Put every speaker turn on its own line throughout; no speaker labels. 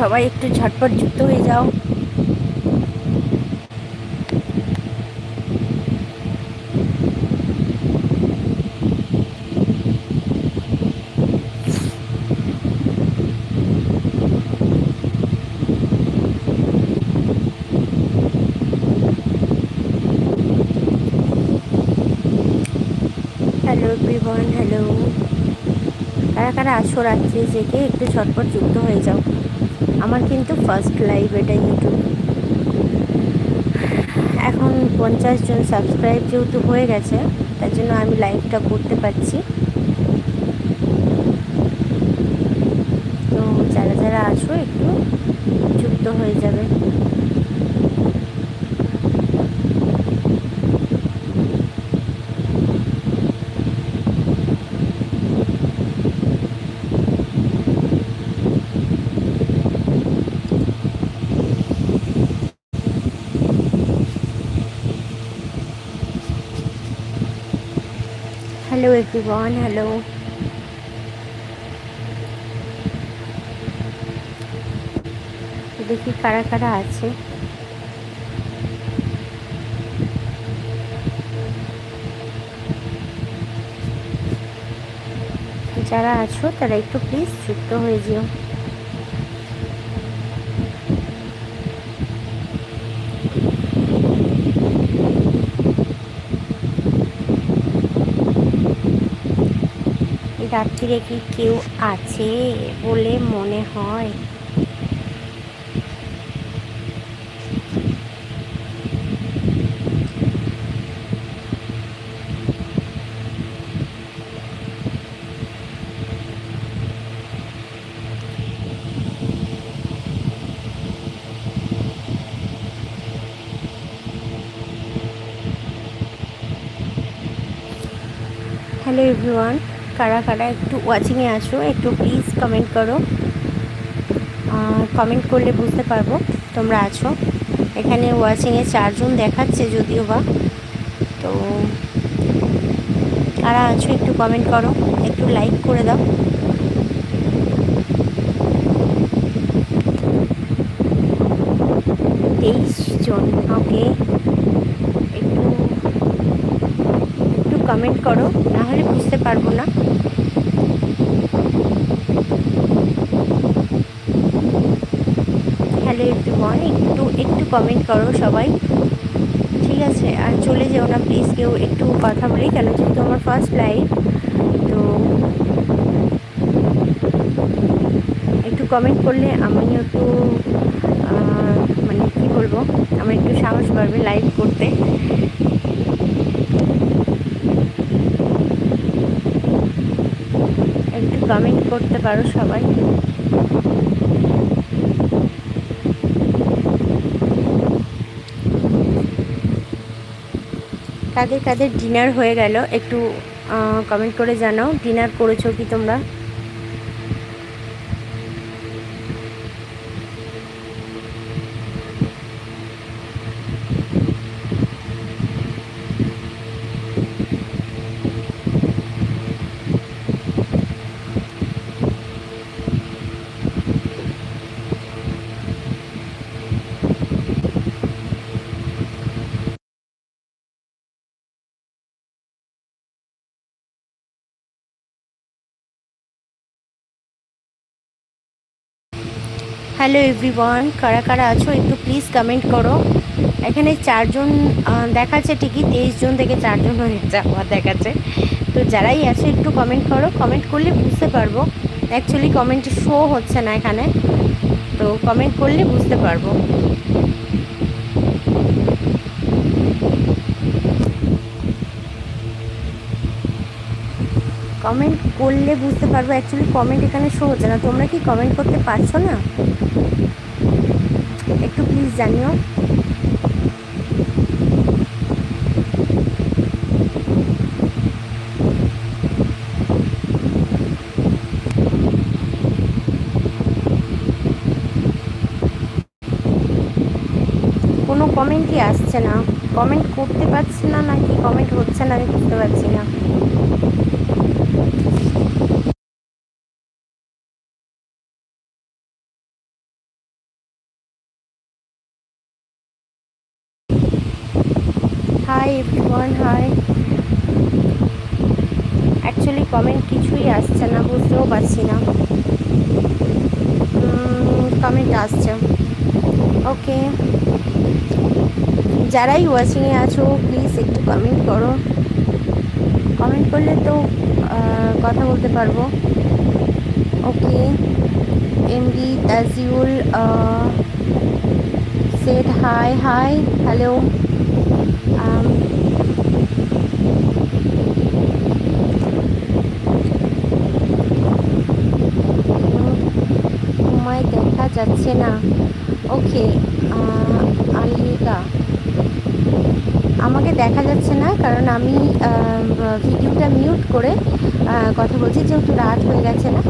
সবাই একটু ঝটপট যুক্ত হয়ে যাও। হ্যালো কারা কারা আসো রাত্রে জেগে একটু ঝটপট যুক্ত হয়ে যাও। আমার কিন্তু ফার্স্ট লাইভ এটা ইউটিউব এখন পঞ্চাশ জন সাবস্ক্রাইব যেহেতু হয়ে গেছে, তার জন্য আমি লাইভটা করতে পারছি। তো যারা যারা আসো একটু যুক্ত হয়ে যাবে হ্যালো এভরিওয়ান হ্যালো দেখি কারা কারা আছে। যারা আছো তারা একটু প্লিজ যুক্ত হয়ে যেও। রাত্রিরে কি কেউ আছে বলে মনে হয়। হ্যালো এভরিওয়ান কারা কারা একটু ওয়াচিংয়ে আসো একটু প্লিজ কমেন্ট করো। কমেন্ট করলে বুঝতে পারব তোমরা আছো। এখানে ওয়াচিংয়ে চারজন দেখাচ্ছে যদিও বা। তো কারা আছো একটু কমেন্ট করো, একটু লাইক করে দাও। তেইশ জন ওকে একটু একটু কমেন্ট করো না হলে বুঝতে পারব না। হ্যালো এভরিওয়ান একটু একটু কমেন্ট করো সবাই। ঠিক আছে, আর চলে যেও না প্লিজ কেউ একটু কথা বলি কেন যেহেতু আমার ফার্স্ট লাইভ তো একটু কমেন্ট করলে আমিও একটু মানে কি বলব, আমার একটু সাহস বাড়বে লাইভ করতে একটু কমেন্ট করতে পারো সবাই। কাদের কাদের ডিনার হয়ে গেল একটু কমেন্ট করে জানাও। ডিনার করেছ কি তোমরা? হ্যালো এভরিওয়ান কারা কারা আছো, একটু প্লিজ কমেন্ট করো। এখানে চারজন দেখাচ্ছে ঠিকই, তেইশ জন থেকে চারজন হয়ে যাওয়া দেখাচ্ছে। তো যারাই আছে, একটু কমেন্ট করো। কমেন্ট করলে বুঝতে পারব। অ্যাকচুয়ালি কমেন্ট শো হচ্ছে না এখানে। তো কমেন্ট করলে বুঝতে পারব। কমেন্ট করলে বুঝতে পারব। অ্যাকচুয়ালি কমেন্ট এখানে শো হচ্ছে না। তোমরা কি কমেন্ট করতে পারছ না? একটু প্লিজ জানিও। কোনো কমেন্টই আসছে না। কমেন্ট করতে পারছি না নাকি? কমেন্ট হচ্ছে না, আমি বুঝতে পারছি না hi everyone hi actually comment কিছুই আসছে না, বুঝতেও পারছি না। কমেন্ট আসছে। ওকে যারাই ওয়াচিংয়ে আছো প্লিজ একটু কমেন্ট করো। কমেন্ট করলে তো কথা বলতে পারব। Okay MD Tajiul set hi hi hello তোমায় দেখা যাচ্ছে না। ওকে আলিকা আমাকে দেখা যাচ্ছে না কারণ আমি ভিডিওটা মিউট করে কথা বলছি, যেহেতু রাত হয়ে গেছে না।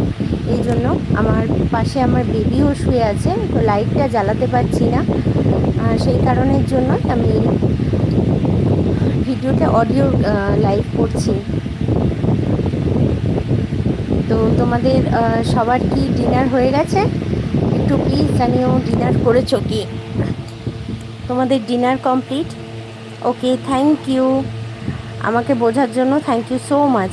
এই জন্য আমার পাশে আমার বেবিও শুয়ে আছে, তো লাইটটা জ্বালাতে পারছি না। সেই কারণের জন্য আমি ভিডিওটা অডিও লাইভ করছি। তো তোমাদের সবার কি ডিনার হয়ে গেছে? একটু প্লিজ জানিও ডিনার করেছ কি? তোমাদের dinner complete okay thank you আমাকে বোঝার জন্য থ্যাংক ইউ সো মাচ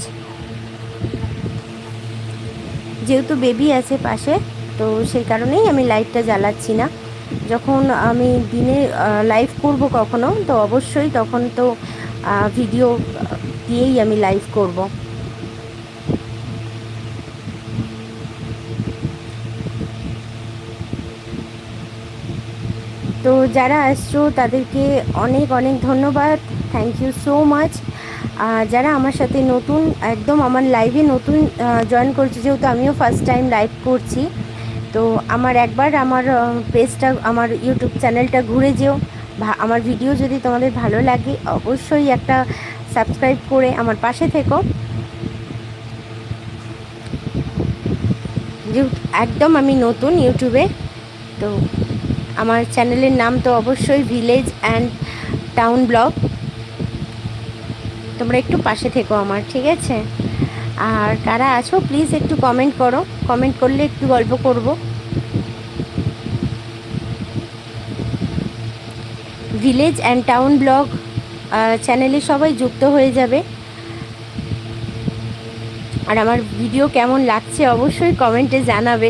যেহেতু বেবি আছে পাশে, তো সেই কারণেই আমি লাইটটা জ্বালাচ্ছি না। যখন আমি দিনে লাইভ করব কখনো, তো অবশ্যই তখন তো ভিডিও দিয়েই আমি লাইভ করব। তো যারা আসছো, তাদেরকে অনেক অনেক ধন্যবাদ। থ্যাংক ইউ সো মাচ যারা আমার সাথে নতুন, একদম আমার লাইভে নতুন জয়েন করছে, যেহেতু আমিও ফার্স্ট টাইম লাইভ করছি। তো আমার একবার আমার পেজটা আমার ইউটিউব চ্যানেলটা ঘুরে যেও। আমার ভিডিও যদি তোমাদের ভালো লাগে, অবশ্যই একটা সাবস্ক্রাইব করে আমার পাশে থেকো। একদম আমি নতুন ইউটিউবে তো আমার চ্যানেলের নাম তো অবশ্যই ভিলেজ অ্যান্ড টাউন ব্লগ তোমরা একটু পাশে থেকো আমার, ঠিক আছে? আর কারা আছো প্লিজ একটু কমেন্ট করো। কমেন্ট করলে একটু গল্প করব। ভিলেজ অ্যান্ড টাউন ব্লগ চ্যানেলে সবাই যুক্ত হয়ে যাবে। আর আমার ভিডিও কেমন লাগছে, অবশ্যই কমেন্টে জানাবে।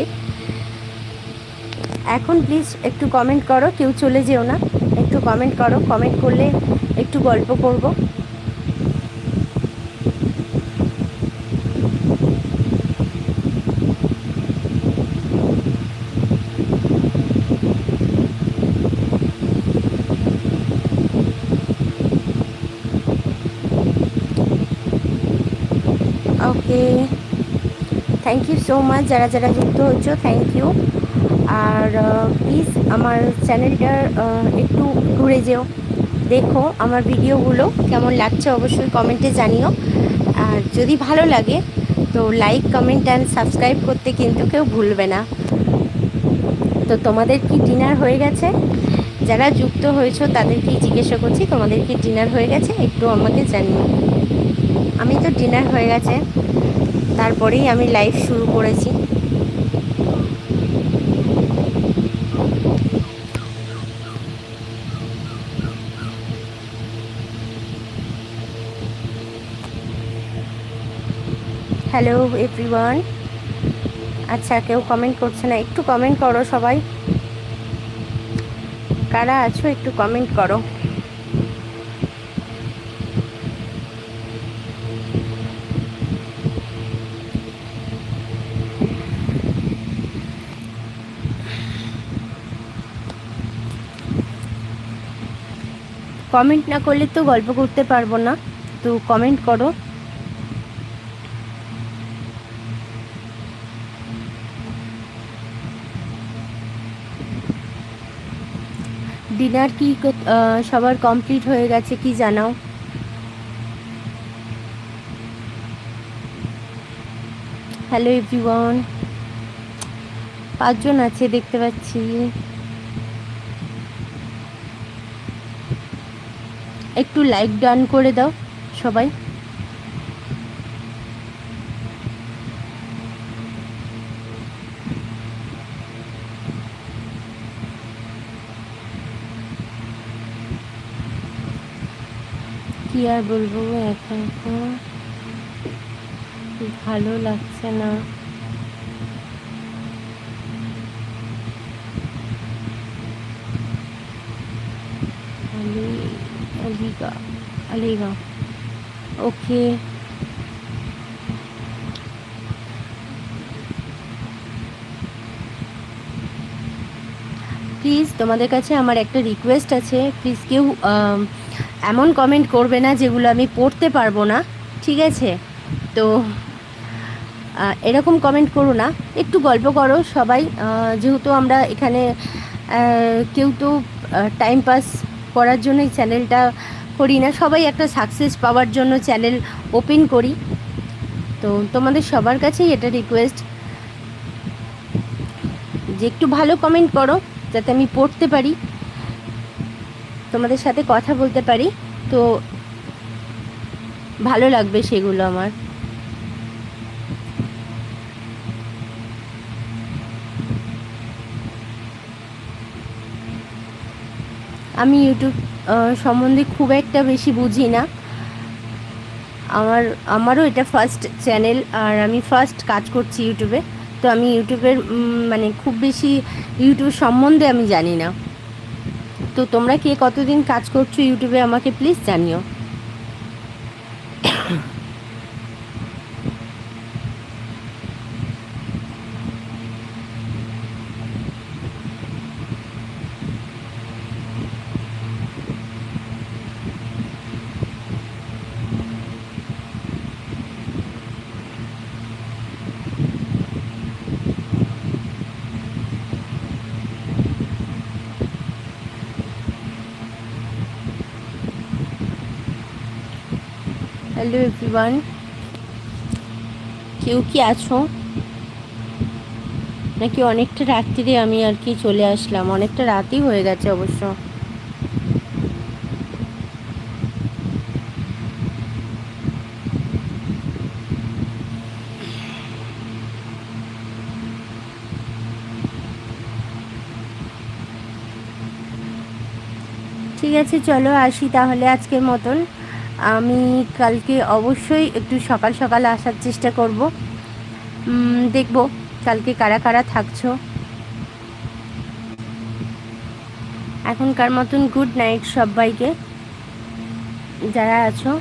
এখন প্লিজ একটু কমেন্ট করো, কেউ চলে যেও না। একটু কমেন্ট করো কমেন্ট করলে একটু গল্প করব। Okay thank you so much যারা যারা যুক্ত হচ্ছ থ্যাংক ইউ আর প্লিজ আমার চ্যানেলটার একটু ঘুরে যেও। দেখো আমার ভিডিওগুলো কেমন লাগছে অবশ্যই কমেন্টে জানিও। আর যদি ভালো লাগে, তো লাইক কমেন্ট অ্যান্ড সাবস্ক্রাইব করতে কিন্তু কেউ ভুলবে না। তো তোমাদের কি ডিনার হয়ে গেছে? যারা যুক্ত হয়েছ তাদেরকেই জিজ্ঞাসা করছি, তোমাদের কি ডিনার হয়ে গেছে? একটু আমাকে জানিও। আমি তো ডিনার হয়ে গেছে, তারপরেই আমি লাইভ শুরু করেছি। হ্যালো এভরিওয়ান আচ্ছা কেউ কমেন্ট করছে না। একটু কমেন্ট করো সবাই। কারা আছো, একটু কমেন্ট করো। কমেন্ট না করলে তো গল্প করতে পারব না। তো কমেন্ট করো। ডিনার কি সবার কমপ্লিট হয়ে গেছে কি জানাও? হ্যালো এভরিওয়ান পাঁচজন আছে, দেখতে পাচ্ছি। একটু লাইক ডান করে দাও সবাই। কি আর বলব একা একা ভালো লাগছে না। ওকে। প্লিজ তোমাদের কাছে আমার একটা রিকোয়েস্ট আছে। প্লিজ কেউ এমন কমেন্ট করবে না যেগুলো আমি পড়তে পারব না, ঠিক আছে? তো এরকম কমেন্ট করো না। একটু গল্প করো সবাই যেহেতু আমরা এখানে কেউ তো টাইম পাস করার জন্য এই চ্যানেলটা করি না। সবাই একটা সাকসেস পাওয়ার জন্য চ্যানেল ওপেন করি। তো, তোমাদের সবার কাছেই এটা রিকোয়েস্ট যে একটু ভালো কমেন্ট করো, যাতে আমি পড়তে পারি। তোমাদের সাথে কথা বলতে পারি? তো ভালো লাগবে সেগুলো আমার। আমি ইউটিউব সম্বন্ধে খুব একটা বেশি বুঝি না। আমার, আমারও এটা ফার্স্ট চ্যানেল আর আমি ফার্স্ট কাজ করছি ইউটিউবে। তো আমি ইউটিউবের মানে খুব বেশি ইউটিউব সম্বন্ধে আমি জানি না। তো তোমরা কে কতদিন কাজ করছ ইউটিউবে আমাকে প্লিজ জানিও। হ্যালো এভরিওয়ান কেউ কি আছো? নাকি অনেকটা রাত্রিরে আমি আর কি চলে আসলাম? অনেকটা রাতই হয়ে গেছে অবশ্য। ঠিক আছে, চলো আসি তাহলে আজকের মতন। আমি কালকে অবশ্যই একটু সকাল সকাল আসার চেষ্টা করব। দেখব কালকে কারা কারা থাকছো। এখনকার মতন গুড নাইট সবাইকে। যারা আছো।